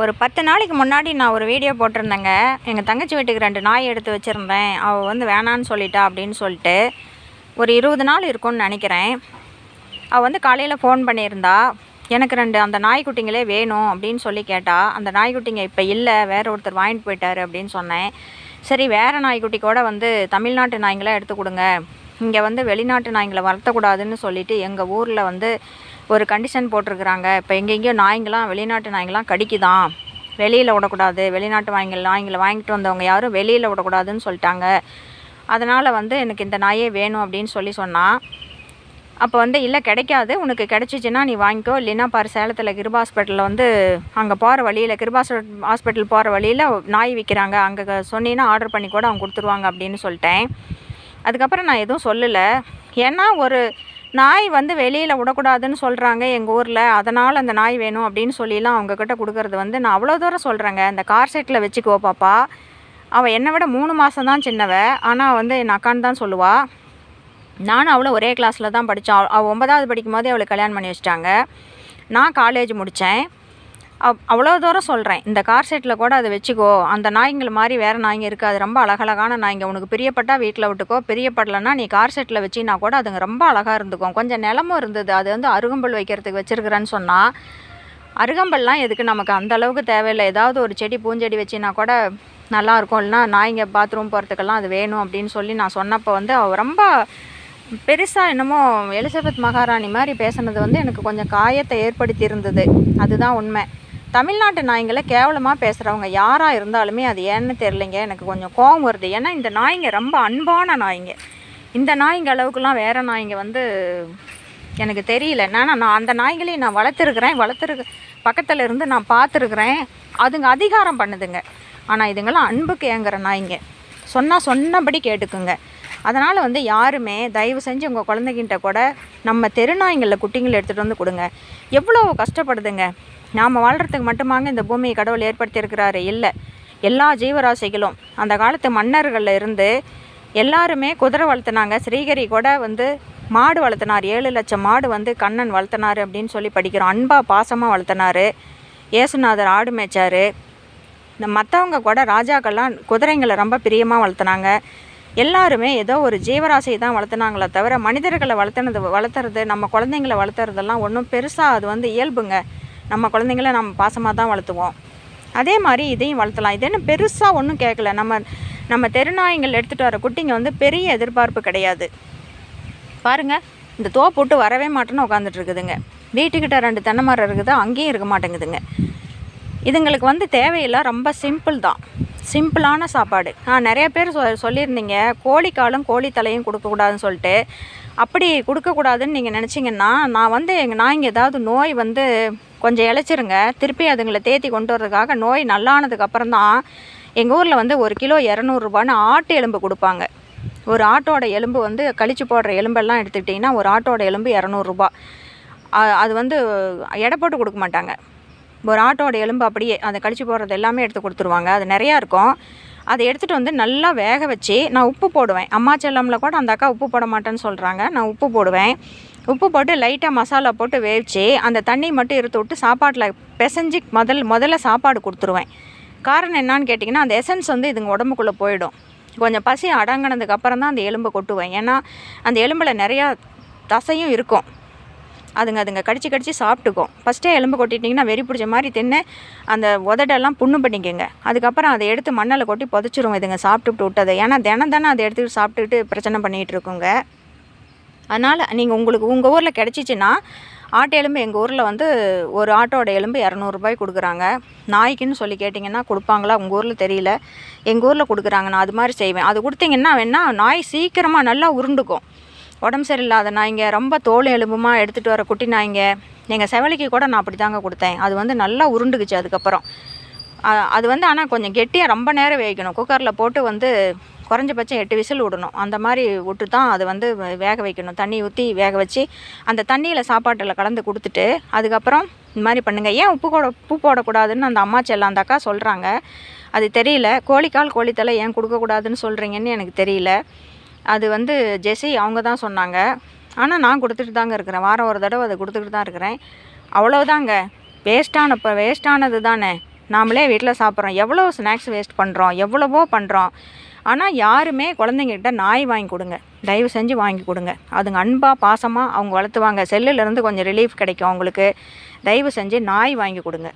ஒரு பத்து நாளைக்கு முன்னாடி நான் ஒரு வீடியோ போட்டிருந்தேங்க. எங்கள் தங்கச்சி வீட்டுக்கு ரெண்டு நாய் எடுத்து வச்சுருந்தேன். அவள் வந்து வேணான்னு சொல்லிட்டா அப்படின்னு சொல்லிட்டு ஒரு இருபது நாள் இருக்கும்னு நினைக்கிறேன். அவள் வந்து காலையில் ஃபோன் பண்ணியிருந்தா எனக்கு ரெண்டு அந்த நாய்க்குட்டிங்களே வேணும் அப்படின்னு சொல்லி கேட்டா அந்த நாய்க்குட்டிங்க இப்போ இல்லை வேற ஒருத்தர் வாங்கிட்டு போயிட்டாரு அப்படின்னு சொன்னேன். சரி வேறு நாய்க்குட்டி கூட வந்து தமிழ்நாட்டு நாய்களை எடுத்து கொடுங்க. இங்கே வந்து வெளிநாட்டு நாய்ங்களை வளர்த்தக்கூடாதுன்னு சொல்லிட்டு எங்கள் ஊரில் வந்து ஒரு கண்டிஷன் போட்டிருக்கிறாங்க. இப்போ எங்கெங்கேயோ நாய்ங்களாம் வெளிநாட்டு நாய்ங்களாம் கடிக்குதாம். வெளியில் விடக்கூடாது. வெளிநாட்டு வாய்ங்கள் நாய்ங்களை வாங்கிட்டு வந்தவங்க யாரும் வெளியில் விடக்கூடாதுன்னு சொல்லிட்டாங்க. அதனால் வந்து எனக்கு இந்த நாயே வேணும் அப்படின்னு சொல்லி சொன்னான் அப்போ வந்து இல்லை கிடைக்காது. உனக்கு கிடைச்சிச்சின்னா நீ வாங்கிக்கோ. இல்லைன்னா பாரு சேலத்தில் கிருபா ஹாஸ்பிட்டலில் வந்து அங்கே போகிற வழியில் கிருபா ஹாஸ்பிட்டல் போகிற வழியில் நாய் விற்கிறாங்க அங்கே சொன்னீங்கன்னா ஆர்டர் பண்ணி கூட அவங்க கொடுத்துருவாங்க அப்படின்னு சொல்லிட்டேன். அதுக்கப்புறம் நான் எதுவும் சொல்லலை. ஏன்னா ஒரு நாய் வந்து வெளியில் விடக்கூடாதுன்னு சொல்கிறாங்க எங்கள் ஊரில். அதனால் அந்த நாய் வேணும் அப்படின்னு சொல்லிலாம் அவங்கக்கிட்ட கொடுக்கறது வந்து நான் அவ்வளோ தூரம் சொல்கிறேங்க இந்த கார் செட்டில் வச்சுக்குவோ பாப்பா. அவள் என்னை விட மூணு மாதம் தான் சின்னவ. ஆனால் வந்து என் அக்கான்னு தான் சொல்லுவாள் நானும் அவளும் ஒரே கிளாஸில் தான் படித்தோம் அவள் ஒன்பதாவது படிக்கும் போதே அவளுக்கு கல்யாணம் பண்ணி வச்சிட்டாங்க. நான் காலேஜ் முடித்தேன் அவ்வளோ தூரம் சொல்கிறேன் இந்த கார் செட்டில் கூட அதை வச்சுக்கோ. அந்த நாய்ங்கள் மாதிரி வேறு நாய்ங்க இருக்குது அது ரொம்ப அழகழகான நாய்ங்க. உனக்கு பிரியப்பட்டா வீட்டில் விட்டுக்கோ. பிரியப்படலைன்னா நீ கார் செட்டில் வச்சினா கூட அதுங்க ரொம்ப அழகாக இருந்துக்கும். கொஞ்சம் நிலமும் இருந்தது. அது வந்து அருகம்புல் வைக்கிறதுக்கு வச்சுருக்கிறேன்னு சொன்னால் அருகம்பல்லாம் எதுக்கு? நமக்கு அந்த அளவுக்கு தேவையில்லை. ஏதாவது ஒரு செடி பூஞ்செடி வச்சின்னா கூட நல்லா இருக்கும்னா இல்லைனா நாய்ங்க பாத்ரூம் போகிறதுக்கெல்லாம் அது வேணும் அப்படின்னு சொல்லி நான் சொன்னப்போ வந்து அவள் ரொம்ப பெருசாக என்னமோ எலிசபெத் மகாராணி மாதிரி பேசுனது வந்து எனக்கு கொஞ்சம் காயத்தை ஏற்படுத்தி இருந்தது. அதுதான் உண்மை. தமிழ்நாட்டு நாய்ங்களை கேவலமாக பேசுகிறவங்க யாராக இருந்தாலுமே அது ஏன்னு தெரிலிங்க எனக்கு கொஞ்சம் கோவம் வருது. ஏன்னா இந்த நாய்ங்க ரொம்ப அன்பான நாய்ங்க. இந்த நாய்ங்க அளவுக்குலாம் வேறு நாய்ங்க வந்து எனக்கு தெரியல. என்னன்னா நான் அந்த நாய்களையும் நான் வளர்த்துருக்குறேன். வளர்த்துருக்கு பக்கத்தில் இருந்து நான் பார்த்துருக்குறேன். அதுங்க அதிகாரம் பண்ணுதுங்க. ஆனால் இதுங்களாம் அன்புக்கு ஏங்குற நாய்ங்க. சொன்னால் சொன்னபடி கேட்டுக்குங்க. அதனால் வந்து யாருமே தயவு செஞ்சு உங்கள் குழந்தைகிட்ட கூட நம்ம தெருநாய்ங்களில் குட்டிங்களை எடுத்துகிட்டு வந்து கொடுங்க. எவ்வளோ கஷ்டப்படுதுங்க. நாம் வாழ்கிறதுக்கு மட்டுமாங்க இந்த பூமியை கடவுள் ஏற்படுத்தியிருக்கிறாரு. இல்லை. எல்லா ஜீவராசிகளும் அந்த காலத்து மன்னர்களில் இருந்து எல்லாருமே குதிரை வளர்த்துனாங்க. ஸ்ரீகரி கூட வந்து மாடு வளர்த்தினார். ஏழு லட்சம் மாடு வந்து கண்ணன் வளர்த்தினார் அப்படின்னு சொல்லி படிக்கிறோம். அன்பாக பாசமாக வளர்த்தினார். ஏசுநாதர் ஆடு மேய்ச்சாரு. இந்த மற்றவங்க கூட ராஜாக்கள்லாம் குதிரைங்களை ரொம்ப பிரியமாக வளர்த்துனாங்க. எல்லாருமே ஏதோ ஒரு ஜீவராசியை தான் வளர்த்துனாங்களே தவிர மனிதர்களை வளர்த்துனது வளர்த்துறது நம்ம குழந்தைங்கள வளர்த்துறதெல்லாம் ஒன்றும் பெருசாக அது வந்து இயல்புங்க. நம்ம குழந்தைங்கள நம்ம பாசமாக தான் வளர்த்துவோம். அதே மாதிரி இதையும் வளர்த்தலாம். இது என்ன பெருசாக ஒன்றும் கேட்கல. நம்ம நம்ம தெருநாய்கள் எடுத்துகிட்டு வர குட்டிங்க வந்து பெரிய எதிர்பார்ப்பு கிடையாது. பாருங்க இந்த தோ போட்டு வரவே மாட்டேன்னு உட்காந்துட்டு இருக்குதுங்க. வீட்டுக்கிட்ட ரெண்டு தென்னை மரம் இருக்குது அங்கேயும் இருக்க மாட்டேங்குதுங்க. இதுங்களுக்கு வந்து தேவையில்லை. ரொம்ப சிம்பிள் தான். சிம்பிளான சாப்பாடு. நான் நிறைய பேர் சொ சொல்லியிருந்தீங்க. கோழிக்காலும் கோழி தலையும் கொடுக்கக்கூடாதுன்னு சொல்லிட்டு. அப்படி கொடுக்கக்கூடாதுன்னு நீங்கள் நினச்சிங்கன்னா நான் வந்து எங்கள் நாய்ங்க ஏதாவது நோய் வந்து கொஞ்சம் இழைச்சிருங்க. திருப்பி அதுங்களை தேத்தி கொண்டு வர்றதுக்காக நோய் நல்லானதுக்கப்புறம் தான் எங்கள் ஊரில் வந்து ஒரு கிலோ இரநூறுபான்னு ஆட்டு எலும்பு கொடுப்பாங்க. ஒரு ஆட்டோட எலும்பு வந்து கழிச்சு போடுற எலும்பெல்லாம் எடுத்துக்கிட்டிங்கன்னா ஒரு ஆட்டோட எலும்பு இரநூறுபா அது வந்து எடை போட்டு கொடுக்க மாட்டாங்க. ஒரு ஆட்டோட எலும்பு அப்படியே அந்த கழிச்சு போடுறது எல்லாமே எடுத்து கொடுத்துருவாங்க. அது நிறையா இருக்கும். அதை எடுத்துகிட்டு வந்து நல்லா வேக வச்சு நான் உப்பு போடுவேன். அம்மா செல்லம்ல கூட அந்த அக்கா உப்பு போட மாட்டேன்னு சொல்கிறாங்க நான் உப்பு போடுவேன். உப்பு போட்டு லைட்டாக மசாலா போட்டு வேவிச்சு அந்த தண்ணி மட்டும் இருத்து விட்டு சாப்பாட்டில் பிசைஞ்சு முதல் முதல்ல சாப்பாடு கொடுத்துருவேன். காரணம் என்னான்னு கேட்டிங்கன்னா அந்த எசன்ஸ் வந்து இதுங்க உடம்புக்குள்ளே போயிடும். கொஞ்சம் பசி அடங்கினதுக்கப்புறம் தான் அந்த எலும்பை கொட்டுவேன். ஏன்னா அந்த எலும்பில் நிறையா தசையும் இருக்கும். அதுங்க அதுங்க கடிச்சு கடிச்சு சாப்பிட்டுக்கும். ஃபஸ்ட்டே எலும்பு கொட்டிட்டிங்கன்னா வெறி பிடிச்ச மாதிரி தின்னு அந்த உதடெல்லாம் புண்ணு பண்ணிக்கோங்க. அதுக்கப்புறம் அதை எடுத்து மண்ணில் கொட்டி புதைச்சிரும் இதுங்க சாப்பிட்டுட்டு விட்டதை. ஏன்னா தினம் தானே அதை எடுத்துக்கிட்டு சாப்பிட்டுக்கிட்டு பிரச்சனை பண்ணிகிட்டு இருக்குங்க. அதனால் நீங்கள் உங்களுக்கு உங்கள் ஊரில் கிடச்சிச்சின்னா ஆட்டு எலும்பு எங்கள் ஊரில் வந்து ஒரு ஆட்டோட எலும்பு இரநூறுபாய் கொடுக்குறாங்க. நாய்க்குன்னு சொல்லி கேட்டிங்கன்னா கொடுப்பாங்களா? உங்கள் ஊரில் தெரியல. எங்கள் ஊரில் கொடுக்குறாங்க நான் அது மாதிரி செய்வேன். அது கொடுத்தீங்கன்னா வேணால் நாய் சீக்கிரமாக நல்லா உருண்டுக்கும். உடம்பு சரியில்லாத நாய்ங்க ரொம்ப தோல் எலும்புமா எடுத்துகிட்டு வர குட்டி நாய்ங்க எங்கள் செவலிக்கு கூட நான் அப்படி தாங்க கொடுத்தேன். அது வந்து நல்லா உருண்டுக்குச்சு அதுக்கப்புறம். அது வந்து ஆனால் கொஞ்சம் கெட்டியாக ரொம்ப நேரம் வேகணும். குக்கரில் போட்டு வந்து குறைஞ்சபட்சம் எட்டு விசில் விடணும். அந்த மாதிரி விட்டு தான் அது வந்து வேக வைக்கணும். தண்ணி ஊற்றி வேக வச்சு அந்த தண்ணியில் சாப்பாட்டில் கலந்து கொடுத்துட்டு அதுக்கப்புறம் இந்த மாதிரி பண்ணுங்கள் ஏன் உப்பு கூட உப்பு போடக்கூடாதுன்னு அந்த அம்மா செல்லம் அந்த அக்கா சொல்கிறாங்க அது தெரியல. கோழிக்கால் கோழித்தலை ஏன் கொடுக்கக்கூடாதுன்னு சொல்கிறீங்கன்னு எனக்கு தெரியல. அது வந்து ஜெஸி அவங்க தான் சொன்னாங்க. ஆனால் நான் கொடுத்துட்டு தாங்க இருக்கிறேன். வாரம் ஒரு தடவை அதை கொடுத்துக்கிட்டு தான் இருக்கிறேன். அவ்வளோதாங்க வேஸ்ட்டான இப்போ வேஸ்ட்டானது தானே. நாமளே வீட்டில் சாப்பிட்றோம். எவ்வளோ ஸ்நாக்ஸ் வேஸ்ட் பண்ணுறோம் எவ்வளவோ பண்ணுறோம் ஆனால் யாருமே குழந்தைங்கக்கிட்ட நாய் வாங்கி கொடுங்க. தயவு செஞ்சு வாங்கி கொடுங்க. அதுங்க அன்பாக பாசமாக அவங்க வளர்த்துவாங்க. செல்லுலேருந்து கொஞ்சம் ரிலீஃப் கிடைக்கும் அவங்களுக்கு. தயவு செஞ்சு நாய் வாங்கி கொடுங்க.